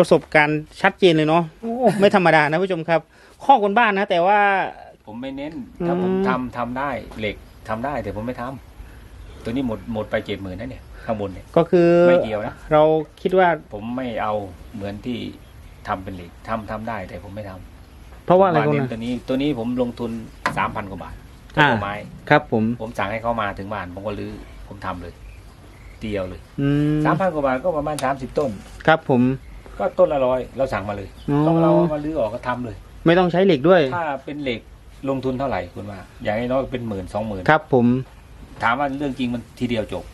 ประสบการณ์ชัดเจนเลยเนาะโอ้ไม่ธรรมดานะผู้ชมครับ ข้อคนบ้านนะ แต่ว่า ผมไม่เน้นถ้าผมอืม ทำทำได้เหล็กทำได้แต่ผมไม่ทำตัวนี้หมดหมดไปเจ็ดหมื่นนะเนี่ยข้างบนเนี่ยก็คือไม่เกี่ยวนะเราคิดว่า ผมไม่เอาเหมือนที่ทำเป็นเหล็กทำทำได้แต่ผมไม่ทำเพราะว่าอะไรผมคุณเน้นะนตัวนี้ตัวนี้ผมลงทุนสามพันกว่าบาทอ่าต้นไม้ ครับผม ผมสั่งให้เขามาถึงบ้านผมก็รื้อผมทำเลยเดียวเลยอืมสามพันกว่าบาทก็ประมาณสามสิบต้น ครับผม ก็ต้นละร้อยเราสั่งมาเลยอ๋อ ต้องเราเอามาลื้อออกก็ทำเลย ไม่ต้องใช้เหล็กด้วย ถ้าเป็นเหล็กลงทุนเท่าไหร่คุณว่าอย่างน้อยๆเป็นหมื่นสองหมื่นครับผม ถามว่าเรื่องจริงมันทีเดียวจบ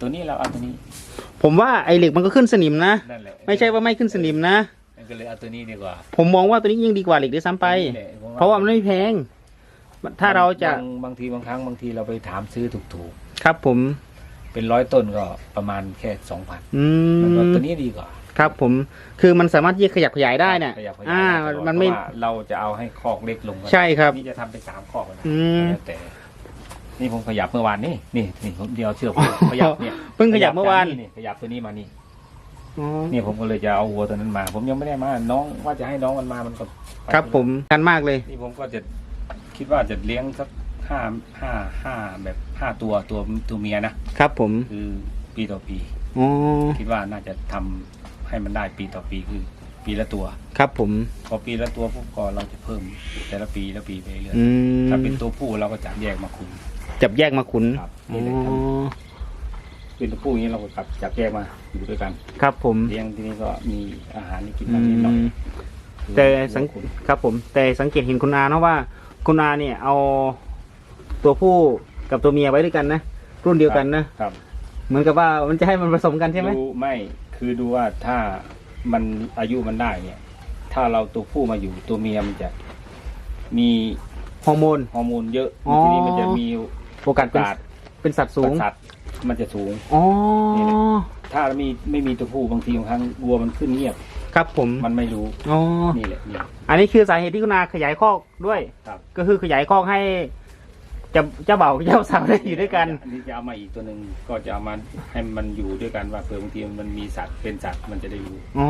ตัวนี้เราเอาตัวนี้ผมว่าไอ้เหล็กมันก็ขึ้นสนิมนะ นั่นแหละไม่ใช่ว่าไม่ขึ้นสนิมนะ ก็เลยเอาตัวนี้ดีกว่าผมมองว่าตัวนี้ยิ่งดีกว่าเหล็กด้วยซ้ำไป นี่แหลผเพราะว่ามันไม่แพง ถ้าเราจะบงบางทีบางครั้งบางทีเราไปถามซื้อถูกครับผม ๆเป็นร้อยต้นก็ประมาณแค่สองพันอืมันก็มตัวนี้ดีกว่า ครับผมคือมันสามารถที่จะขยับขยายได้เนี่ยขยับขยายอ่าได้ตลอดมันไม่ เพราะว่าเราจะเอาให้คอกเล็กลงกันใช่ครับนี่จะทำเป็นสามคอกนะอืม แล้วแต่ นี่ผมขยับเมื่อวานนี่นี่นี่ผมเดียวเชือกผมขยับเนี่ยเพิ่งขยับเมื่อวานนี่ขยับตัวนี้มานี่อ๋อนี่ผมก็เลยจะเอาวัวตัวนั้นมา ผมยังไม่ได้มา น้องว่าจะให้น้องมันมามันก็ไปครับผมกันมากเลย นี่ผมก็จะคิดว่าจะเลี้ยงสักห้าห้าห้าแบบห้าตัวตัวตัวเมียนะครับผมคือปีต่อปี อ๋อคิดว่าน่าจะทำ ให้มันได้ปีต่อปีคือปีละตัว ครับผม พอปีละตัวปุ๊บก็เราจะเพิ่ม แต่ละปีละปีไปเรื่อยอืม ถ้าเป็นตัวผู้เราก็จับแยกมาคุมจับแยกมาขุนครับอ๋นี่แหละครับอเป็นตัวผู้อย่างนี้เราก็จับจับแยกมาอยู่ด้วยกันครับผม เลี้ยงที่นี่ก็มีอาหารให้กินบ้างนิดหน่อยอืม แต่สังครับผม แต่สังเกตเห็นคุณอาเนาะว่า คุณอาเนี่ยเอาตัวผู้กับตัวเมียไว้ด้วยกันนะ รุ่นเดียวกันนะครับเหมือนกับว่ามันจะให้มันผสมกันใช่ไหม ดูไม่ คือดูว่าถ้ามันอายุมันได้เนี่ย ถ้าเราตัวผู้มาอยู่ตัวเมียมันจะมีฮอร์โมน ฮอร์โมนเยอะอ๋อ ทีนี้มันจะมีโอกาสเป็นโอกาสเป็นสัตว์สูปงระสาทมันจะสูง อ๋อนี่แหละถ้ามีไม่มีตัวผู้บางทีบางครั้งวัวมันขึ้นเงียบ ครับผม มันไม่รู้อ๋อ นี่แหละนี่อันนี้คือสาเหตุที่คุณอาขยายคอกด้วย ครับ ก็คือขยายคอกให้เจะเจ้าบ่าวกับเจ้าสาวได้อยู่ด้วยกัน อันนี้จะเอามาอีกตัวหนึ่งก็จะเอามาให้มันอยู่ด้วยกันว่าเผื่อบางทีมันมีสัตว์เป็นสัตว์มันจะได้รู้อ๋อ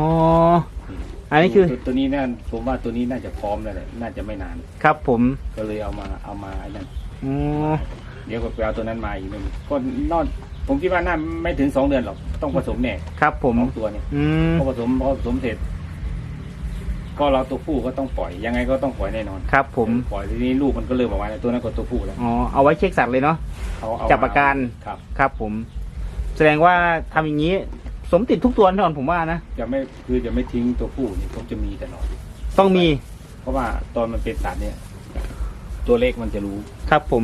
อันนี้คือ ตัวตัวนี้น่าผมว่าตัวนี้น่าจะพร้อมแล้วแหละน่าจะไม่นาน ครับผม ก็เลยเอามาเอามาไอ้นั่นอ๋อ เดี๋ยวก็ไปเอาตัวนั้นมาอีกหนึงก็นอนผมคิดว่าน่าไม่ถึงสองเดือนหรอกต้องผสมแน่ครับผม สองตัวเนี่ยอืมพอผสมพอผสมเสร็จ ก็เราตัวผู้ก็ต้องปล่อยยังไงก็ต้องปล่อยแน่นอนครับ ผมปล่อยทีนี้ลูกมันก็เริ่มออกมาแล้วตัวนั้นก็ตัวผู้แล้วอ๋อเอาไว้เช็คสัตว์เลยเนาะเขาเอาจับอาการครับครับ ผม แสดงว่าทำอย่างนี้ สมติดทุกตัวแน่นอนผมว่านะจะไม่คือจะไม่ทิ้งตัวผู้นี่ผมจะมีตลอดต้องมี เพราะว่าตอนมันเป็นสัตว์เนี่ย ตัวเล็กมันจะรู้ครับผม